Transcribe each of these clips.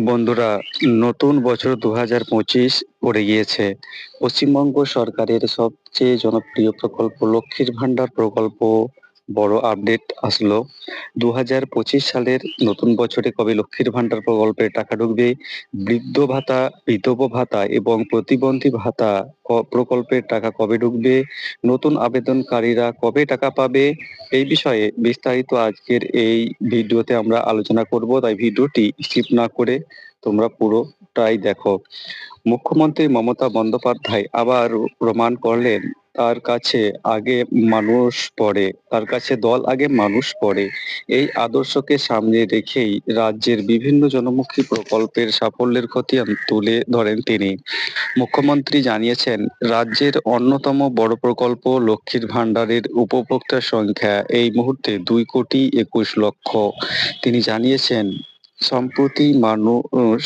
বন্ধুরা, নতুন বছর দু হাজার পঁচিশ পড়ে গিয়েছে। পশ্চিমবঙ্গ সরকারের সবচেয়ে জনপ্রিয় প্রকল্প লক্ষীর ভান্ডার প্রকল্প। বড় আপডেট আসলো। দু হাজার পঁচিশ সালের নতুন বছরে কবে লক্ষ্মীর ভাণ্ডার প্রকল্পে টাকা ঢুকবে? বৃদ্ধ ভাতা, বিধব ভাতা এবং প্রতিবন্ধী ভাতা প্রকল্পের টাকা কবে ঢুকবে? নতুন আবেদনকারীরা কবে টাকা পাবে? এই বিষয়ে বিস্তারিত আজকের এই ভিডিওতে আমরা আলোচনা করব, তাই ভিডিওটি স্কিপ না করে তোমরা পুরোটাই দেখো। মুখ্যমন্ত্রী মমতা বন্দ্যোপাধ্যায় আবার প্রমাণ করলেন তার কাছে আগে মানুষ পড়ে, তার কাছে দল আগে মানুষ পড়ে। এই আদর্শকে সামনে রেখেই রাজ্যের বিভিন্ন জনমুখী প্রকল্পের সাফল্যের খতিয়ান তুলে ধরেন তিনি। মুখ্যমন্ত্রী জানিয়েছেন, রাজ্যের অন্যতম বড় প্রকল্প লক্ষ্মীর ভাণ্ডারের উপভোক্তার সংখ্যা এই মুহূর্তে দুই কোটি একুশ লক্ষ। তিনি জানিয়েছেন, সম্প্রতি মানুষ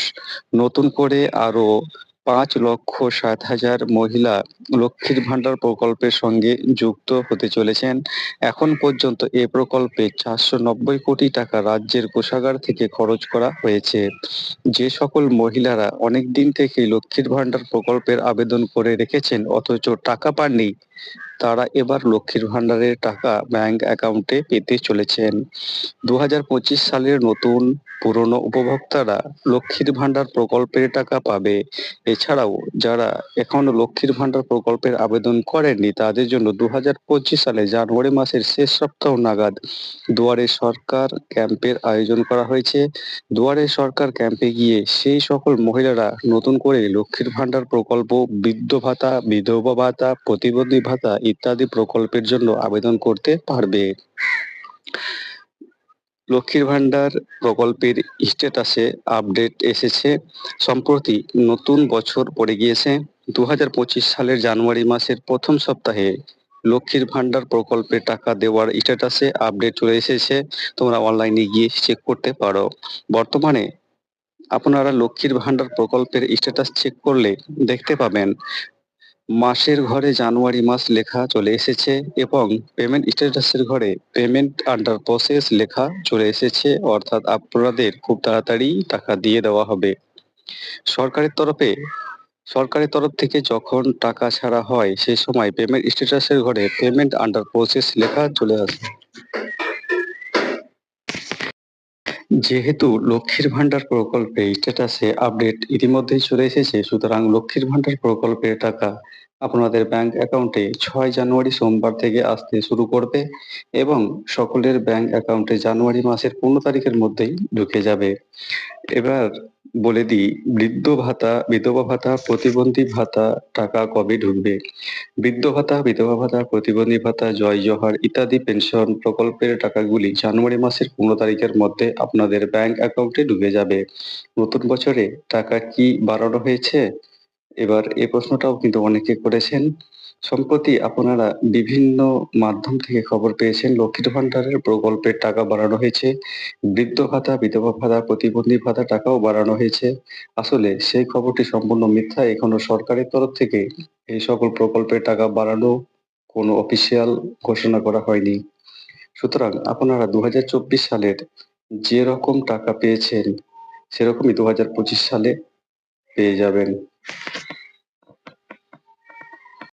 নতুন করে আরও পাঁচ লক্ষ সাত হাজার মহিলা লক্ষ্মীর ভাণ্ডার প্রকল্পের সঙ্গে যুক্ত হতে চলেছেন। এখন পর্যন্ত এ প্রকল্পে চারশো নব্বই কোটি টাকা রাজ্যের কোষাগার থেকে খরচ করা হয়েছে। যে সকল মহিলারা অনেক দিন থেকে লক্ষ্মীর ভাণ্ডার প্রকল্পের আবেদন করে রেখেছেন, অথচ টাকা পাননি তারা এবার লক্ষ্মীর ভাণ্ডারের টাকা ব্যাংক অ্যাকাউন্টে পেতে চলেছেন। দু হাজার পঁচিশ সালের নতুন পুরনো উপভোক্তারা লক্ষ্মীর ভাণ্ডার প্রকল্পের টাকা পাবে। এছাড়াও যারা এখনও লক্ষ্মীর ভাণ্ডার প্রকল্পের আবেদন করেননি, তাদের জন্য দু হাজার পঁচিশ সালে জানুয়ারি মাসের শেষ সপ্তাহ নাগাদ দুয়ারে সরকার ক্যাম্পের আয়োজন করা হয়েছে। দুয়ারে সরকার ক্যাম্পে গিয়ে সেই সকল মহিলারা নতুন করে লক্ষ্মীর ভাণ্ডার প্রকল্প, বৃদ্ধ ভাতা, বিধবা ভাতা, প্রতিবন্ধী ভাতা ইত্যাদি প্রকল্পের জন্য আবেদন করতে পারবে। লক্ষ্মীর ভান্ডার প্রকল্পের স্ট্যাটাসে আপডেট এসেছে। সম্প্রতি নতুন বছর পড়ে গিয়েছে। দু হাজার পঁচিশ সালের জানুয়ারি মাসের প্রথম সপ্তাহে লক্ষ্মীর ভান্ডার প্রকল্পে টাকা দেওয়ার স্ট্যাটাসে আপডেট চলে এসেছে। তোমরা অনলাইনে গিয়ে চেক করতে পারো। বর্তমানে আপনারা লক্ষ্মীর ভান্ডার প্রকল্পের স্ট্যাটাস চেক করলে দেখতে পাবেন মাসের ঘরে জানুয়ারি মাস লেখা চলে এসেছে এবং পেমেন্ট স্ট্যাটাসের ঘরে পেমেন্ট আন্ডার প্রসেস লেখা চলে এসেছে। অর্থাৎ আপনাদের খুব তাড়াতাড়ি টাকা দিয়ে দেওয়া হবে। সরকারের তরফে, সরকারের তরফ থেকে যখন টাকা ছাড়া হয় সেই সময় পেমেন্ট স্ট্যাটাসের ঘরে পেমেন্ট আন্ডার প্রসেস লেখা চলে আসে। যেহেতু লক্ষ্মীর ভান্ডার প্রকল্পে স্ট্যাটাসে আপডেট ইতিমধ্যেই চলে এসেছে, সুতরাং লক্ষ্মীর ভান্ডার প্রকল্পের টাকা আপনাদের ব্যাংক অ্যাকাউন্টে ছয় জানুয়ারি সোমবার থেকে আসতে শুরু করবে এবং সকলের ব্যাংক অ্যাকাউন্টে জানুয়ারি মাসের পনেরো তারিখের মধ্যেই ঢুকে যাবে। এবার বলে দিই, বৃদ্ধ ভাতা, বিধবা ভাতা, প্রতিবন্ধী ভাতা টাকা কবে ঢুকবে? বৃদ্ধ ভাতা, বিধবা ভাতা, প্রতিবন্ধী ভাতা, জয় জহার ইত্যাদি পেনশন প্রকল্পের টাকাগুলি জানুয়ারি মাসের পনেরো তারিখের মধ্যে আপনাদের ব্যাংক অ্যাকাউন্টে ঢুকে যাবে। নতুন বছরে টাকা কি বাড়ানো হয়েছে? এবার এ প্রশ্নটাও কিন্তু অনেকে করেছেন। সম্প্রতি আপনারা বিভিন্ন মাধ্যম থেকে খবর পেয়েছেন, লক্ষ্মীর ভাণ্ডারের প্রকল্পের টাকা বাড়ানো হয়েছে, বৃদ্ধ ভাতা, বিধবা ভাতা, প্রতিবন্ধী ভাতা টাকাও বাড়ানো হয়েছে। আসলে সেই খবরটি সম্পূর্ণ মিথ্যা। এখনও সরকারের তরফ থেকে এই সকল প্রকল্পের টাকা বাড়ানো কোনো অফিসিয়াল ঘোষণা করা হয়নি। সুতরাং আপনারা দু হাজার চব্বিশ সালের যে রকম টাকা পেয়েছেন, সেরকমই দু হাজার পঁচিশ সালে পেয়ে যাবেন।